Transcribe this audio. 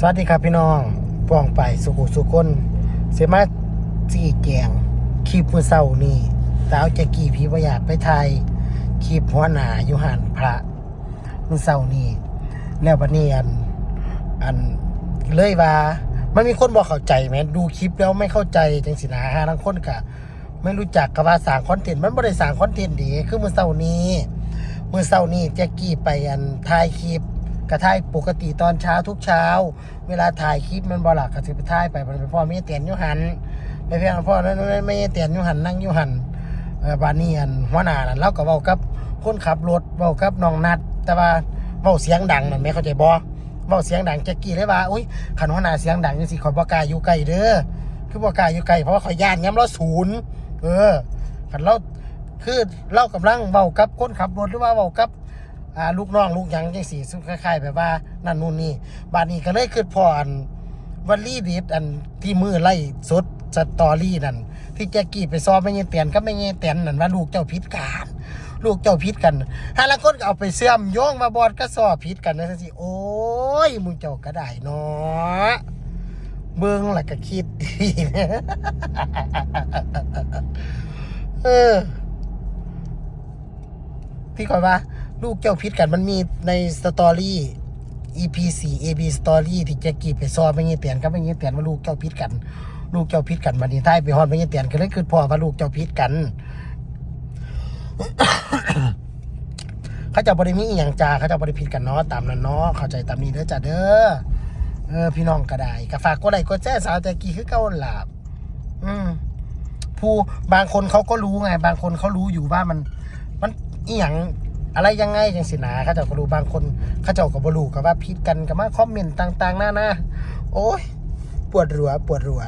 สวัสดีครับพี่น้องป้องไปสุขุสุคนเสมาจีแกงคลิปมือเศร้านี่สาวแจกี่พีประหยัดไปไทยคลิปหัวหนาอยู่หันพระมือเศร้านี่แล้วบัดนี้อันอันเลยว่ามันมีคนบอกเข้าใจไหมดูคลิปแล้วไม่เข้าใจจังสินะฮะทั้งคนกะไม่รู้จักกับว่าสางคอนเทนต์มันไม่ได้สางคอนเทนต์ดีคือมือเศร้านี้มือเศร้านี้แจ็กกี้ไปอันถ่ายคลิป กระถ่ายปกติตอนเช้าทุกเช้า เวลาถ่ายคลิปมันบอหลักก็ถือไปถ่ายไปมันเป็นพ่อไม่เตียนยุหันไม่เพียงพ่อนั้นไม่เตียนยุหันนั่งยุหันบานนี้อันหัวหน้านั่นเราก็เว้ากับคนขับรถเว้ากับน้องนัด แต่ว่าเว้าเสียงดังนั่นไม่เข้าใจบ่เว้าเสียงดังแจ็กกี้เลยว่าอุ้ยขันหัวหน้าเสียงดังจังสิขอยบ่กล้าอยู่ใกลเด้อคือบ่กล้าอยู่ใกลเพราะว่าข่อยย่านย้ำเราศูนย์เออขันเราคือเรากำลังเบากับคนขับรถหรือว่าเบากับ อ่าลูกน้องลูกหยังจังสี่ซึ่งคล้ายๆแบบว่านั่นนู่นนี่บาดนี้ก็เลยคือพออันวันรีดีดอันที่มือไล่สดสตอรี่นั่นที่แจ็กกี้ไปซ้อมไม่เงี้ยเตียนก็ไม่เงี้ยเตียนนั่นว่าลูกเจ้าพิษการลูกเจ้าพิษกันฮาละคนก็เอาไปเสื่อมโยงมาบอดก็ซ้อพิษกันนะสิโอ้ยมึงเจ้าก็ได้เนาะเบิ่งแล้วก็คิดดีนะเออที่ก่อนว่า ลูกเจ้าพิษกันมันมีในสตอรี่ EP 4 AB Story ที่แจ็กกี้ไปซ้อมไม่เงี้ยเตียนก็ไม่เงี้ยเตียนว่าลูกเจ้าพิษกัน ลูกเจ้าพิษกันมันนี่ท้ายไปฮอดไม่เงี้ยเตียนก็เลยคือพ่อว่าลูกเจ้าพิษกันเขาจะบริมีอย่างจ่าเขาจะบริพิษกันเนาะตามนั้นเนาะเข้าใจตามนี้เด้อจ้าเด้อเออพี่น้องก็ได้ก็ฝากกดไลค์กดแชร์สาวแจ็กกี้คือเก่าหลับอืมผู้บางคนเขาก็รู้ไง บางคนเขารู้อยู่ว่ามัน มันอีหยัง อะไรยังไงจังสินะเขาเจ้าก็รู้บางคนข้าเจ้าก็บ่รู้ก็ว่าพิดกันกับมาคอมเมนต์ต่าง ๆ หน้านะโอ้ยปวดรัวปวดรัว